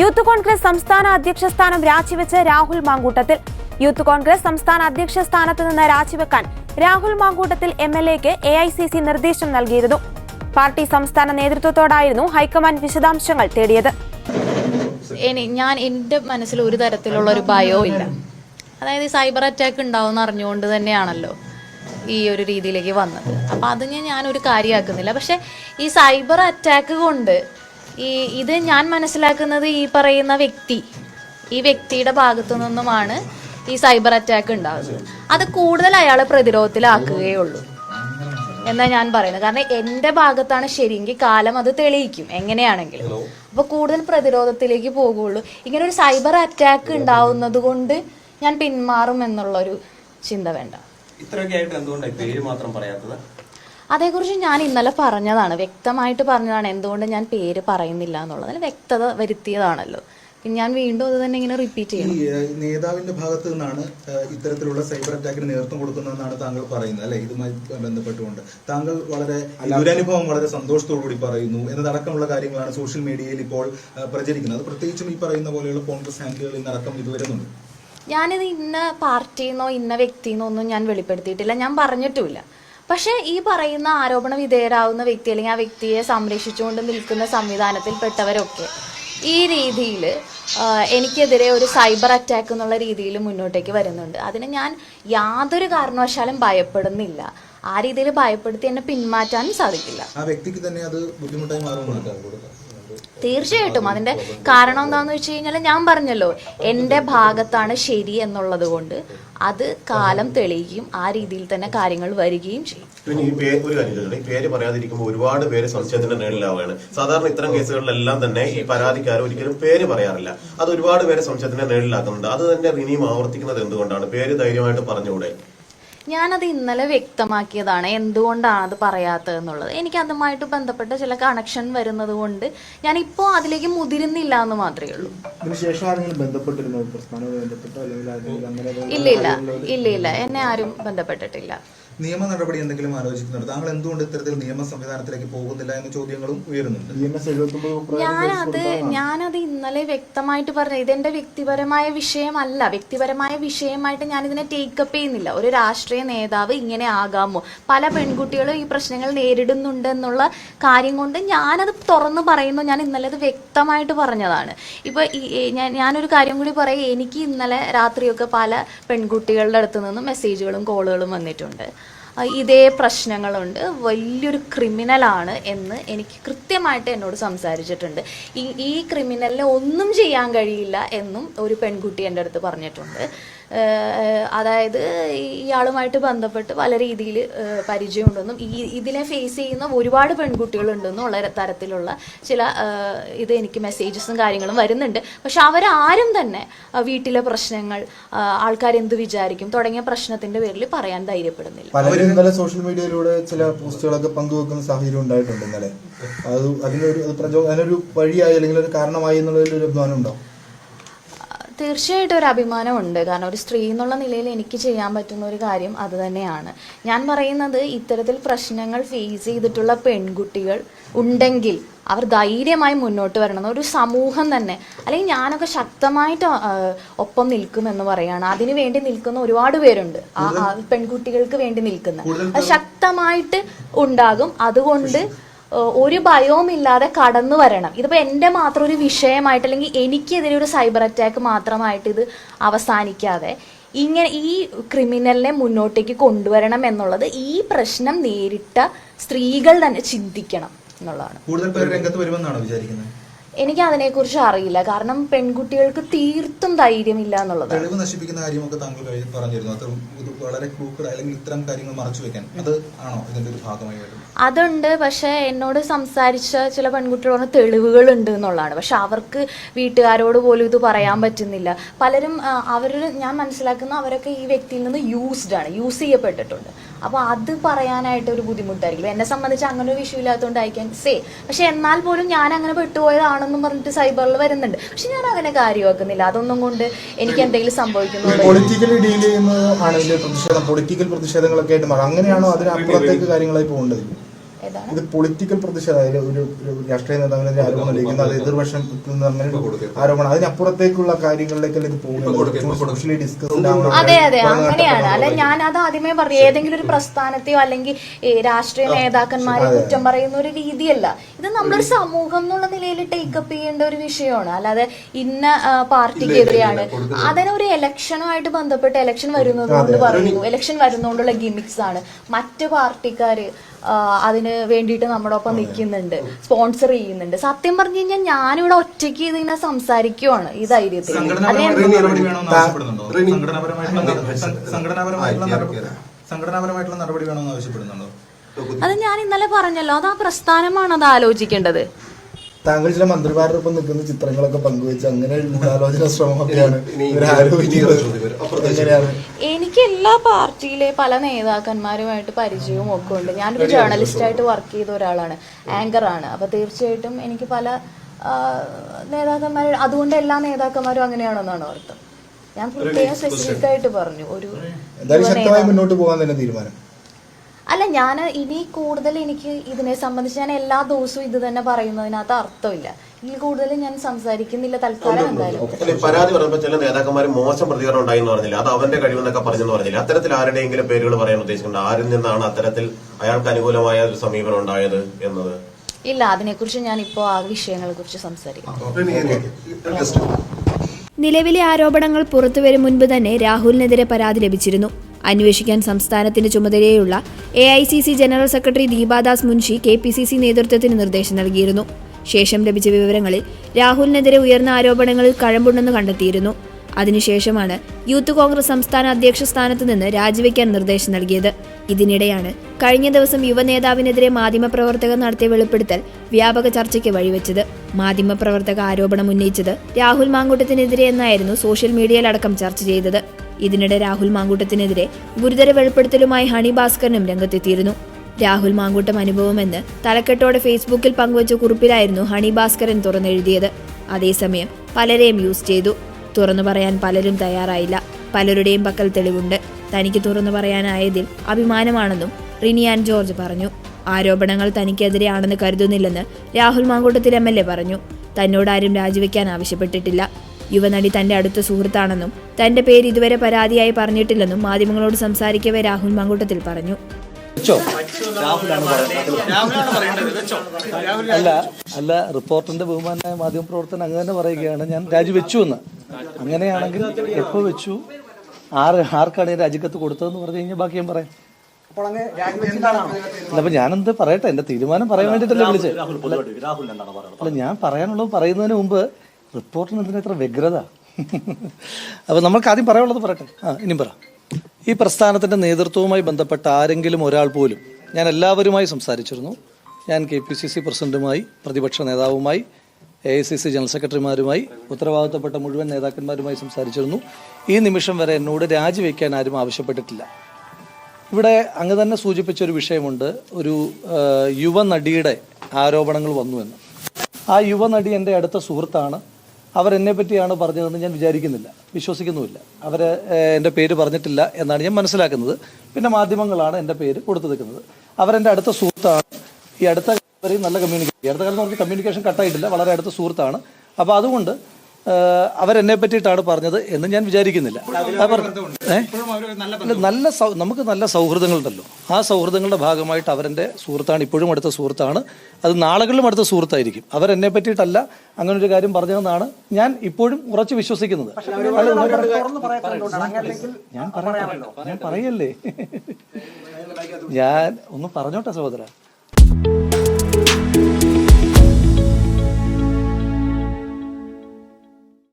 Youth Congress സംസ്ഥാന അധ്യക്ഷ സ്ഥാനം രാജിവെച്ച് രാഹുൽ മാങ്കൂട്ടത്തിൽ. യൂത്ത് കോൺഗ്രസ് സംസ്ഥാന അധ്യക്ഷ സ്ഥാനത്ത് നിന്ന് രാജിവെക്കാൻ രാഹുൽ മാങ്കൂട്ടത്തിൽ എം എൽ എക്ക് എ ഐ സി സി നിർദ്ദേശം നൽകിയിരുന്നു. പാർട്ടി സംസ്ഥാന നേതൃത്വത്തോടായിരുന്നു ഹൈക്കമാൻഡ് വിശദാംശങ്ങൾ തേടിയത്. ഞാൻ എന്റെ മനസ്സിൽ ഒരു തരത്തിലുള്ള ഒരു ഭയവും ഇല്ല. അതായത് സൈബർ അറ്റാക്ക് ഉണ്ടാവും അറിഞ്ഞുകൊണ്ട് തന്നെയാണല്ലോ ഈ ഒരു രീതിയിലേക്ക് വന്നത്. അപ്പൊ അത് ഞാൻ ഒരു കാര്യമാക്കുന്നില്ല. പക്ഷെ ഈ സൈബർ അറ്റാക്ക് കൊണ്ട് ഈ ഇത് ഞാൻ മനസ്സിലാക്കുന്നത് ഈ പറയുന്ന വ്യക്തി ഈ വ്യക്തിയുടെ ഭാഗത്തു നിന്നുമാണ് ഈ സൈബർ അറ്റാക്ക് ഉണ്ടാകുന്നത് അത് കൂടുതൽ അയാളെ പ്രതിരോധത്തിലാക്കുകയുള്ളൂ. എന്നാ ഞാൻ പറയുന്നത്. കാരണം എന്റെ ഭാഗത്താണ് ശരിയെങ്കിൽ കാലം അത് തെളിയിക്കും എങ്ങനെയാണെങ്കിലും. അപ്പൊ കൂടുതൽ പ്രതിരോധത്തിലേക്ക് പോകുള്ളൂ. ഇങ്ങനെ ഒരു സൈബർ അറ്റാക്ക് ഉണ്ടാവുന്നത് കൊണ്ട് ഞാൻ പിന്മാറും എന്നുള്ളൊരു ചിന്ത വേണ്ട. ഇത്രയൊക്കെ ആയിട്ട് എന്തുകൊണ്ടാണ് പേര് മാത്രം പറയാത്തത്? അതേക്കുറിച്ച് ഞാൻ ഇന്നലെ പറഞ്ഞതാണ്. വ്യക്തമായിട്ട് പറഞ്ഞതാണ് എന്തുകൊണ്ട് ഞാൻ പേര് പറയുന്നില്ല എന്നുള്ളത്. അതിന് വ്യക്തത വരുത്തിയതാണല്ലോ. ഞാൻ വീണ്ടും അത് തന്നെ ഇങ്ങനെ റിപ്പീറ്റ് ചെയ്യും നേതാവിന്റെ ഭാഗത്ത് നിന്നാണ് ഇത്തരത്തിലുള്ള സൈബർ അറ്റാക്കിന് നേതൃത്വം കൊടുക്കുന്നതെന്നാണ് താങ്കൾ പറയുന്നത്. അല്ലെ? ഇതുമായി ബന്ധപ്പെട്ടുകൊണ്ട്. താങ്കൾ വളരെ ദുരനുഭവം വളരെ സന്തോഷത്തോടുകൂടി പറയുന്നു. എന്നതടക്കമുള്ള കാര്യങ്ങളാണ് സോഷ്യൽ മീഡിയയിൽ ഇപ്പോൾ പ്രചരിക്കുന്നത്. പ്രത്യേകിച്ചും ഈ പറയുന്ന പോലെയുള്ള കോൺഗ്രസ് ഹാൻഡിലുകളിൽ നിന്നടക്കം ഇത് വരുന്നുണ്ട്. ഞാനിത് ഇന്ന പാർട്ടിന്നോ ഇന്ന വ്യക്തിന്നോ ഒന്നും ഞാൻ വെളിപ്പെടുത്തിയിട്ടില്ല. ഞാൻ പറഞ്ഞിട്ടുമില്ല. പക്ഷേ ഈ പറയുന്ന ആരോപണ വിധേയരാകുന്ന വ്യക്തി അല്ലെങ്കിൽ ആ വ്യക്തിയെ സംരക്ഷിച്ചുകൊണ്ട് നിൽക്കുന്ന സംവിധാനത്തിൽപ്പെട്ടവരൊക്കെ ഈ രീതിയിൽ എനിക്കെതിരെ ഒരു സൈബർ അറ്റാക്ക് എന്നുള്ള രീതിയിൽ മുന്നോട്ടേക്ക് വരുന്നുണ്ട്. അതിന് ഞാൻ യാതൊരു കാരണവശാലും ഭയപ്പെടുന്നില്ല. ആ രീതിയിൽ ഭയപ്പെടുത്തി എന്നെ പിന്മാറ്റാനും സാധിക്കില്ല. ആ വ്യക്തിക്ക് തന്നെ അത് ബുദ്ധിമുട്ടായി മാറുമെന്നാണ് തീർച്ചയായിട്ടും. അതിന്റെ കാരണം എന്താണെന്ന് വെച്ച് കഴിഞ്ഞാൽ ഞാൻ പറഞ്ഞല്ലോ എന്റെ ഭാഗത്താണ് ശരി എന്നുള്ളത് കൊണ്ട് അത് കാലം തെളിയിക്കും ആ രീതിയിൽ തന്നെ കാര്യങ്ങൾ വരികയും ചെയ്യും. പേര് ഒരു പേര് പറയാതിരിക്കുമ്പോൾ ഒരുപാട് പേര് സംശയത്തിന്റെ നേരിലാവുകയാണ് സാധാരണ ഇത്തരം കേസുകളിലെല്ലാം തന്നെ ഈ പരാതിക്കാർ ഒരിക്കലും പേര് പറയാറില്ല. അത് ഒരുപാട് പേരെ സംശയത്തിന്റെ നേരിലാക്കുന്നുണ്ട് അത് തന്നെ ഇനിയും ആവർത്തിക്കുന്നത് എന്തുകൊണ്ടാണ്? പേര് ധൈര്യമായിട്ട് പറഞ്ഞുകൂടെ? ഞാനത് ഇന്നലെ വ്യക്തമാക്കിയതാണ്. എന്തുകൊണ്ടാണ് അത് പറയാത്തത് എന്നുള്ളത്. എനിക്ക് അതുമായിട്ട് ബന്ധപ്പെട്ട ചില കണക്ഷൻ വരുന്നത് കൊണ്ട് ഞാൻ ഇപ്പോൾ അതിലേക്ക് മുതിരുന്നില്ല എന്ന് മാത്രമേ ഉള്ളൂ. ഇല്ല ഇല്ല ഇല്ല ഇല്ല എന്നെ ആരും ബന്ധപ്പെട്ടിട്ടില്ല. നിയമ നടപടി എന്തെങ്കിലും ആലോചിക്കുന്നുണ്ട്? താങ്കൾ എന്തുകൊണ്ട് ഇത്തരത്തിൽ നിയമ സംവിധാനത്തിലേക്ക് പോകുന്നില്ല എന്ന ചോദ്യങ്ങളും ഉയരുന്നുണ്ട്. ഞാനത് ഞാനത് ഇന്നലെ വ്യക്തമായിട്ട് പറഞ്ഞു ഇതെന്റെ വ്യക്തിപരമായ വിഷയമല്ല. വ്യക്തിപരമായ വിഷയമായിട്ട് ഞാൻ ഇതിനെ ടേക്കപ്പ് ചെയ്യുന്നില്ല. ഒരു രാഷ്ട്രീയ നേതാവ് ഇങ്ങനെ ആകാമോ? പല പെൺകുട്ടികളും ഈ പ്രശ്നങ്ങൾ നേരിടുന്നുണ്ട് എന്നുള്ള കാര്യം കൊണ്ട് ഞാനത് തുറന്നു പറയുന്നു. ഞാൻ ഇന്നലെ അത് വ്യക്തമായിട്ട് പറഞ്ഞതാണ്. ഇപ്പൊ ഞാനൊരു കാര്യം കൂടി പറയാം. എനിക്ക് ഇന്നലെ രാത്രിയൊക്കെ പല പെൺകുട്ടികളുടെ അടുത്ത് നിന്നും മെസ്സേജുകളും കോളുകളും വന്നിട്ടുണ്ട്. ഇതേ പ്രശ്നങ്ങളുണ്ട്. വലിയൊരു ക്രിമിനലാണ് എന്ന് എനിക്ക് കൃത്യമായിട്ട് എന്നോട് സംസാരിച്ചിട്ടുണ്ട്. ഈ ഈ ക്രിമിനലിനെ ഒന്നും ചെയ്യാൻ കഴിയില്ല എന്നും ഒരു പെൺകുട്ടി എന്റെ അടുത്ത് പറഞ്ഞിട്ടുണ്ട്. അതായത് ഇയാളുമായിട്ട് ബന്ധപ്പെട്ട് പല രീതിയിൽ പരിചയമുണ്ടെന്നും ഈ ഇതിനെ ഫേസ് ചെയ്യുന്ന ഒരുപാട് പെൺകുട്ടികളുണ്ടെന്നും ഉള്ള തരത്തിലുള്ള ചില ഇത് എനിക്ക് മെസ്സേജസും കാര്യങ്ങളും വരുന്നുണ്ട്. പക്ഷെ അവരാരും തന്നെ വീട്ടിലെ പ്രശ്നങ്ങൾ ആൾക്കാർ എന്ത് വിചാരിക്കും തുടങ്ങിയ പ്രശ്നത്തിന്റെ പേരിൽ പറയാൻ ധൈര്യപ്പെടുന്നില്ല. പലരും സോഷ്യൽ മീഡിയയിലൂടെ ചില പോസ്റ്റുകളൊക്കെ പങ്കുവെക്കുന്ന സാഹചര്യം ഉണ്ടായിട്ടുണ്ട് ഇന്നലെ. അത് അതിനൊരു അതിനൊരു വഴിയായി അല്ലെങ്കിൽ ഒരു കാരണമായി എന്നുള്ളതിൽ ഒരു അഭിമാനം ഉണ്ടോ? തീർച്ചയായിട്ടും ഒരു അഭിമാനമുണ്ട്. കാരണം ഒരു സ്ത്രീ എന്നുള്ള നിലയിൽ എനിക്ക് ചെയ്യാൻ പറ്റുന്ന ഒരു കാര്യം അത് തന്നെയാണ്. ഞാൻ പറയുന്നത് ഇത്തരത്തിൽ പ്രശ്നങ്ങൾ ഫേസ് ചെയ്തിട്ടുള്ള പെൺകുട്ടികൾ ഉണ്ടെങ്കിൽ അവർ ധൈര്യമായി മുന്നോട്ട് വരണം. ഒരു സമൂഹം തന്നെ. അല്ലെങ്കിൽ ഞാനൊക്കെ ശക്തമായിട്ട് ഒപ്പം നിൽക്കുമെന്ന് പറയാണ്. അതിനു വേണ്ടി നിൽക്കുന്ന ഒരുപാട് പേരുണ്ട്. ആ പെൺകുട്ടികൾക്ക് വേണ്ടി നിൽക്കുന്ന. ശക്തമായിട്ട് ഉണ്ടാകും. അതുകൊണ്ട് ഒരു ഭയവും ഇല്ലാതെ കടന്നു വരണം. ഇതിപ്പോ എന്റെ മാത്രം ഒരു വിഷയമായിട്ട് അല്ലെങ്കിൽ എനിക്കെതിരെ ഒരു സൈബർ അറ്റാക്ക് മാത്രമായിട്ട് ഇത് അവസാനിക്കാതെ ഇങ്ങനെ ഈ ക്രിമിനലിനെ മുന്നോട്ടേക്ക് കൊണ്ടുവരണം എന്നുള്ളത് ഈ പ്രശ്നം നേരിട്ട സ്ത്രീകൾ തന്നെ ചിന്തിക്കണം എന്നുള്ളതാണ്. കൂടുതൽ പേര് രംഗത്ത് വരുമെന്നാണോ വിചാരിക്കുന്നത്? എനിക്ക് അതിനെക്കുറിച്ച് അറിയില്ല കാരണം പെൺകുട്ടികൾക്ക് തീർത്തും ധൈര്യമില്ല എന്നുള്ളത്. തെളിവ് നശിപ്പിക്കുന്ന കാര്യമൊക്കെ താങ്കൾ പറഞ്ഞിരുന്നു. അത് വളരെ ക്രൂക്കർ അല്ലെങ്കിൽ ഇത്തരം കാര്യങ്ങൾ മറച്ചു വെക്കാൻ. അത് ആണോ ഇതിന്റെ ഒരു ഭാഗമായി അതുണ്ട്. പക്ഷെ എന്നോട് സംസാരിച്ച ചില പെൺകുട്ടികൾ പറഞ്ഞ തെളിവുകൾ ഉണ്ട് എന്നുള്ളതാണ്. പക്ഷെ അവർക്ക് വീട്ടുകാരോട് പോലും ഇത് പറയാൻ പറ്റുന്നില്ല. പലരും അവർ ഞാൻ മനസ്സിലാക്കുന്ന അവരൊക്കെ ഈ വ്യക്തിയിൽ നിന്ന് യൂസ്ഡ് ആണ്. യൂസ് ചെയ്യപ്പെട്ടിട്ടുണ്ട്. അപ്പോൾ അത് പറയാനായിട്ട് ഒരു ബുദ്ധിമുട്ടായിരിക്കും. എന്നെ സംബന്ധിച്ച് അങ്ങനെ ഒരു ഇഷ്യൂ ഇല്ലാത്തതുകൊണ്ട് ഐ ക്യാൻ സേ പക്ഷെ എന്നാൽ പോലും ഞാൻ അങ്ങനെ പെട്ടുപോയതാണെന്നും പറഞ്ഞിട്ട് സൈബറിൽ വരുന്നുണ്ട്. പക്ഷെ ഞാൻ അങ്ങനെ കാര്യമാക്കുന്നില്ല. അതൊന്നും കൊണ്ട് എനിക്ക് എന്തെങ്കിലും സംഭവിക്കുന്നു പൊളിറ്റിക്കലി ഡീൽ പ്രതിഷേധം പൊളിറ്റിക്കൽ പ്രതിഷേധങ്ങളൊക്കെ ആയിട്ട് അങ്ങനെയാണോ അതിനപ്പുറത്തേക്ക് കാര്യങ്ങളായി പോകേണ്ടത്? ഇത് പൊളിറ്റിക്കൽ പ്രതിഷേധം അതിൽ ഒരു രാഷ്ട്രീയ നേതാവിനെതിരെ ആരോപണം ഉന്നയിക്കുന്ന അത് എതിർവശം നിന്ന് അങ്ങനെ ആരോപണം. അതിനപ്പുറത്തേക്കുള്ള കാര്യങ്ങളിലേക്കല്ല ഇത് പോകുന്നത്? ഡിസ്കസ് അതെ അതെ. അങ്ങനെയാണ്. അല്ല ഞാൻ അത് ആദ്യമേ പറയും ഏതെങ്കിലും ഒരു പ്രസ്ഥാനത്തെയോ അല്ലെങ്കിൽ രാഷ്ട്രീയ നേതാക്കന്മാരെ കുറ്റം പറയുന്ന ഒരു രീതിയല്ല. ഇത് നമ്മളൊരു സമൂഹം എന്നുള്ള നിലയിൽ ടേക്കപ്പ് ചെയ്യേണ്ട ഒരു വിഷയമാണ്. അല്ലാതെ ഇന്ന പാർട്ടിക്കെതിരെയാണ് അതിനൊരു ഇലക്ഷനുമായിട്ട് ബന്ധപ്പെട്ട് ഇലക്ഷൻ വരുന്നത് കൊണ്ട് പറയുന്നു. ഇലക്ഷൻ വരുന്നതുകൊണ്ടുള്ള ഗിമിക്സ് ആണ്. മറ്റ് പാർട്ടിക്കാര് അതിന് വേണ്ടിയിട്ട് നമ്മുടെ ഒപ്പം നിൽക്കുന്നുണ്ട്. സ്പോൺസർ ചെയ്യുന്നുണ്ട്. സത്യം പറഞ്ഞു കഴിഞ്ഞാൽ ഞാനിവിടെ ഒറ്റയ്ക്ക് ഇതിങ്ങനെ സംസാരിക്കുവാണ് ഈ ധൈര്യത്തിൽ. അത് ഞാൻ- സംഘടനാപരമായിട്ടുള്ള നടപടി വേണമെന്ന് ആവശ്യപ്പെടുന്നുണ്ടോ? അത് ഇന്നലെ പറഞ്ഞല്ലോ. അത് ആ പ്രസ്ഥാനമാണ് അത് ആലോചിക്കേണ്ടത്. താങ്കൾ ചില മന്ത്രിമാരുടെ ഒപ്പം നിൽക്കുന്ന ചിത്രങ്ങളൊക്കെ പങ്കുവെച്ച് അങ്ങനെ ഗൂഢാലോചന ശ്രമമൊക്കെയാണ് എനിക്ക് എല്ലാ പാർട്ടിയിലെ പല നേതാക്കന്മാരുമായിട്ട് പരിചയവും ഒക്കെ ഉണ്ട്. ഞാനൊരു ജേർണലിസ്റ്റ് ആയിട്ട് വർക്ക് ചെയ്ത ഒരാളാണ്. ആങ്കർ ആണ്. അപ്പൊ തീർച്ചയായിട്ടും എനിക്ക് പല നേതാക്കന്മാരും നേതാക്കന്മാർ അതുകൊണ്ട് എല്ലാ നേതാക്കന്മാരും അങ്ങനെയാണെന്നാണ് അർത്ഥം. ഞാൻ പ്രത്യേകം സ്പെസിഫിക് ആയിട്ട് പറഞ്ഞു. ഒരു എന്തായാലും ശക്തമായി മുന്നോട്ട് പോകാൻ തന്നെ തീരുമാനം. അല്ല ഞാൻ ഇനി കൂടുതൽ എനിക്ക് ഇതിനെ സംബന്ധിച്ച് ഞാൻ എല്ലാ ദിവസവും ഇത് തന്നെ പറയുന്നതിനകത്ത് അർത്ഥമില്ല. ഇതിൽ കൂടുതൽ ഞാൻ സംസാരിക്കുന്നില്ല തൽക്കാലം എന്തായാലും. പരാതി പറഞ്ഞപ്പോൾ ചില നേതാക്കന്മാർ മോശം പ്രതികരണം ഉണ്ടായി എന്ന് പറഞ്ഞില്ല? അത് അവന്റെ കഴിവെന്നൊക്കെ പറഞ്ഞെന്ന് പറഞ്ഞില്ല? അത്തരത്തിൽ ആരുടെയെങ്കിലും പേരുകൾ പറയാൻ ഉദ്ദേശിക്കുന്നുണ്ട്? ആരിൽ നിന്നാണ് അത്തരത്തിൽ അയാൾക്ക് അനുകൂലമായ ഒരു സമീപനം ഉണ്ടായത് എന്നത്? ഇല്ല അതിനെക്കുറിച്ച് ഞാൻ ഇപ്പോൾ ആ വിഷയങ്ങളെ കുറിച്ച് സംസാരിക്കാം നിലവിലെ ആരോപണങ്ങൾ പുറത്തുവരും മുൻപ് തന്നെ രാഹുലിനെതിരെ പരാതി ലഭിച്ചിരുന്നു. അന്വേഷിക്കാൻ സംസ്ഥാനത്തിന്റെ ചുമതലയുള്ള A I C C general secretary Deepa Das Munshi K P C C നേതൃത്വത്തിന് നിർദ്ദേശം നൽകിയിരുന്നു. ശേഷം ലഭിച്ച വിവരങ്ങളിൽ രാഹുലിനെതിരെ ഉയർന്ന ആരോപണങ്ങളിൽ കഴമ്പുണ്ടെന്ന് കണ്ടെത്തിയിരുന്നു. അതിനുശേഷമാണ് യൂത്ത് കോൺഗ്രസ് സംസ്ഥാന അധ്യക്ഷ സ്ഥാനത്ത് നിന്ന് രാജിവെക്കാൻ നിർദ്ദേശം നൽകിയത്. ഇതിനിടെയാണ് കഴിഞ്ഞ ദിവസം യുവനേതാവിനെതിരെ മാധ്യമപ്രവർത്തകർ നടത്തിയ വെളിപ്പെടുത്തൽ വ്യാപക ചർച്ചയ്ക്ക് വഴിവെച്ചത്. മാധ്യമപ്രവർത്തക ആരോപണം ഉന്നയിച്ചത് രാഹുൽ മാങ്കൂട്ടത്തിനെതിരെ എന്നായിരുന്നു സോഷ്യൽ മീഡിയയിലടക്കം ചർച്ച ചെയ്തത്. ഇതിനിടെ രാഹുൽ മാങ്കൂട്ടത്തിനെതിരെ ഗുരുതര വെളിപ്പെടുത്തലുമായി ഹണി ഭാസ്കറിനും രംഗത്തെത്തിയിരുന്നു. രാഹുൽ മാങ്കൂട്ടം അനുഭവമെന്ന് തലക്കെട്ടോടെ ഫേസ്ബുക്കിൽ പങ്കുവച്ച കുറിപ്പിലായിരുന്നു ഹണി ഭാസ്കരൻ തുറന്നെഴുതിയത്. അതേസമയം പലരെയും യൂസ് ചെയ്തു. തുറന്നു പറയാൻ പലരും തയ്യാറായില്ല. പലരുടെയും പക്കൽ തെളിവുണ്ട്. തനിക്ക് തുറന്നു പറയാനായതിൽ അഭിമാനമാണെന്നും റിനിയാൻ ജോർജ് പറഞ്ഞു. ആരോപണങ്ങൾ തനിക്കെതിരെയാണെന്ന് കരുതുന്നില്ലെന്ന് Rahul Mamkootathil M L A പറഞ്ഞു. തന്നോടാരും രാജിവെക്കാൻ ആവശ്യപ്പെട്ടിട്ടില്ല. യുവനടി തന്റെ അടുത്ത സുഹൃത്താണെന്നും തന്റെ പേര് ഇതുവരെ പരാതിയായി പറഞ്ഞിട്ടില്ലെന്നും മാധ്യമങ്ങളോട് സംസാരിക്കവേ രാഹുൽ മങ്കൂട്ടത്തിൽ പറഞ്ഞു. അല്ല അല്ല റിപ്പോർട്ടറിന്റെ ബഹുമാനായ മാധ്യമപ്രവർത്തനം അങ്ങനെ തന്നെ പറയുകയാണ്. ഞാൻ രാജിവെച്ചു എന്ന്. അങ്ങനെയാണെങ്കിൽ എപ്പോ വെച്ചു? ആറ് ആർക്കാണ് ഈ രാജിക്കത്ത് കൊടുത്തതെന്ന് പറഞ്ഞു കഴിഞ്ഞാൽ ബാക്കി ഞാൻ പറയാം. അല്ല, അപ്പൊ ഞാനെന്ത് പറയട്ടെ? എന്റെ തീരുമാനം പറയാൻ വേണ്ടിട്ടല്ലേ വിളിച്ചത്. അല്ല ഞാൻ പറയാനുള്ളത് പറയുന്നതിന് മുമ്പ് റിപ്പോർട്ടിന് എന്തിനാ വ്യഗ്രത? അപ്പോൾ നമ്മൾക്ക് ആദ്യം പറയാനുള്ളത് പറയട്ടെ. ആ ഇനിയും പറ. ഈ പ്രസ്ഥാനത്തിന്റെ നേതൃത്വവുമായി ബന്ധപ്പെട്ട ആരെങ്കിലും ഒരാൾ പോലും ഞാൻ എല്ലാവരുമായി സംസാരിച്ചിരുന്നു. ഞാൻ കെ പി സി സി പ്രസിഡന്റുമായി പ്രതിപക്ഷ നേതാവുമായി A I C C general സെക്രട്ടറിമാരുമായി ഉത്തരവാദിത്തപ്പെട്ട മുഴുവൻ നേതാക്കന്മാരുമായി സംസാരിച്ചിരുന്നു. ഈ നിമിഷം വരെ എന്നോട് രാജിവെക്കാൻ ആരും ആവശ്യപ്പെട്ടിട്ടില്ല. ഇവിടെ അങ്ങ് തന്നെ സൂചിപ്പിച്ച ഒരു വിഷയമുണ്ട്. ഒരു യുവനടിയുടെ ആരോപണങ്ങൾ വന്നു എന്ന്. ആ യുവനടി എന്റെ അടുത്ത സുഹൃത്താണ്. അവരെന്നെ പറ്റിയാണ് പറഞ്ഞതെന്ന് ഞാൻ വിചാരിക്കുന്നില്ല. വിശ്വസിക്കുന്നുമില്ല. അവർ എന്റെ പേര് പറഞ്ഞിട്ടില്ല എന്നാണ് ഞാൻ മനസ്സിലാക്കുന്നത്. പിന്നെ മാധ്യമങ്ങളാണ് എന്റെ പേര് കൊടുത്തു നിൽക്കുന്നത് അവരെന്റെ അടുത്ത സുഹൃത്താണ്. ഈ അടുത്ത വരെയും നല്ല കമ്മ്യൂണിക്കേഷൻ അടുത്ത കാലത്ത് നമുക്ക് കമ്മ്യൂണിക്കേഷൻ കട്ടായിട്ടില്ല വളരെ അടുത്ത സുഹൃത്താണ്. അപ്പോൾ അതുകൊണ്ട് അവരെന്നെ പറ്റിയിട്ടാണ് പറഞ്ഞത് എന്ന് ഞാൻ വിചാരിക്കുന്നില്ല? നല്ല സൗ- നമുക്ക് നല്ല സൗഹൃദങ്ങളുണ്ടല്ലോ ആ സൗഹൃദങ്ങളുടെ ഭാഗമായിട്ട് അവരെന്റെ സുഹൃത്താണ് ഇപ്പോഴും അടുത്ത സുഹൃത്താണ് അത് നാളുകളിലും അടുത്ത സുഹൃത്തായിരിക്കും അവരെന്നെ പറ്റിയിട്ടല്ല അങ്ങനെ ഒരു കാര്യം പറഞ്ഞതെന്നാണ് ഞാൻ ഇപ്പോഴും ഉറച്ചു വിശ്വസിക്കുന്നത് ഞാൻ പറയല്ലേ ഞാൻ ഒന്ന് പറഞ്ഞോട്ടെ സഹോദര